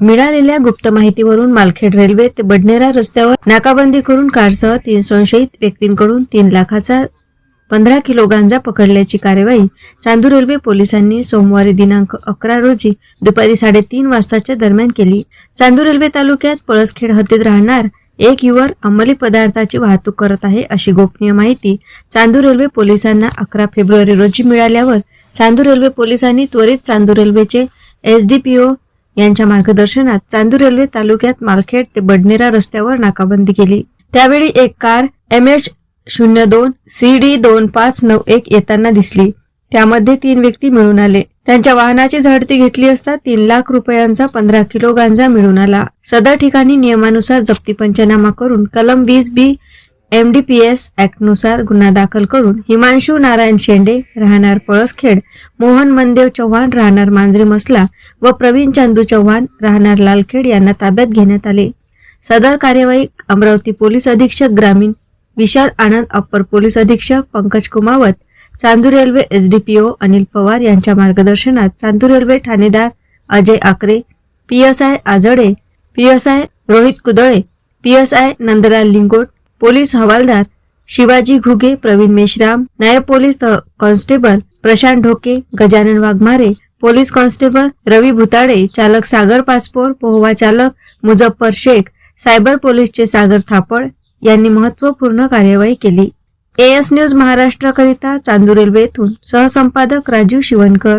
मिळालेल्या गुप्त माहितीवरून मालखेड रेल्वे ते बडनेरा रस्त्यावर नाकाबंदी करून कारसह तीन संशयित व्यक्तींकडून तीन लाखाचा पंधरा किलो गांजा पकडल्याची कार्यवाही चांदूर रेल्वे पोलिसांनी सोमवारी दिनांक अकरा रोजी दुपारी साडेतीन वाजताच्या दरम्यान केली. चांदूर रेल्वे तालुक्यात पळसखेड हद्दीत राहणार एक युवर अंमली पदार्थाची वाहतूक करत आहे अशी गोपनीय माहिती चांदूर रेल्वे पोलिसांना अकरा फेब्रुवारी रोजी मिळाल्यावर चांदूर रेल्वे पोलिसांनी त्वरित चांदूर रेल्वेचे एसडीपीओ यांच्या मार्गदर्शनात चांदूर रेल्वे तालुक्यात मालखेड ते बडनेरा रस्त्यावर नाकाबंदी केली. त्यावेळी एक कार एम एच शून्य दोन सी डी दोन पाच नऊ एक येताना दिसली. त्यामध्ये तीन व्यक्ती मिळून आले. त्यांच्या वाहनाची झडती घेतली असता तीन लाख रुपयांचा पंधरा किलो गांजा मिळून आला. सदर ठिकाणी नियमानुसार जप्ती पंचनामा करून कलम वीस B M D P S ऍक्टनुसार गुन्हा दाखल करून हिमांशू नारायण शेंडे राहणार पळसखेड मोहन मनदेव चव्हाण राहणार मांजरी मसला व प्रवीण चांदू चव्हाण राहणार लालखेड यांना ताब्यात घेण्यात आले. सदर कार्यवाही अमरावती पोलीस अधीक्षक ग्रामीण विशाल आनंद अप्पर पोलीस अधीक्षक पंकज कुमावत चांदूर रेल्वे एसडीपीओ अनिल पवार यांच्या मार्गदर्शनात चांदूर रेल्वे ठाणेदार Ajay Akare PSI Ajade PSI Rohit Kudale PSI Nandlal Lingot police हवालदार शिवाजी घुगे प्रवीण मेश्राम नायब police constable Prashant Dhoke Gajanan Waghmare police constable Ravi Bhutade चालक सागर पाचपोर पोहवा चालक मुझफ्फर शेख सायबर पोलीसचे सागर थापड यांनी महत्त्वपूर्ण कार्यवाही केली. एएस न्यूज महाराष्ट्राकरिता चांदूर रेल्वेतून सहसंपादक राजीव शिवणकर.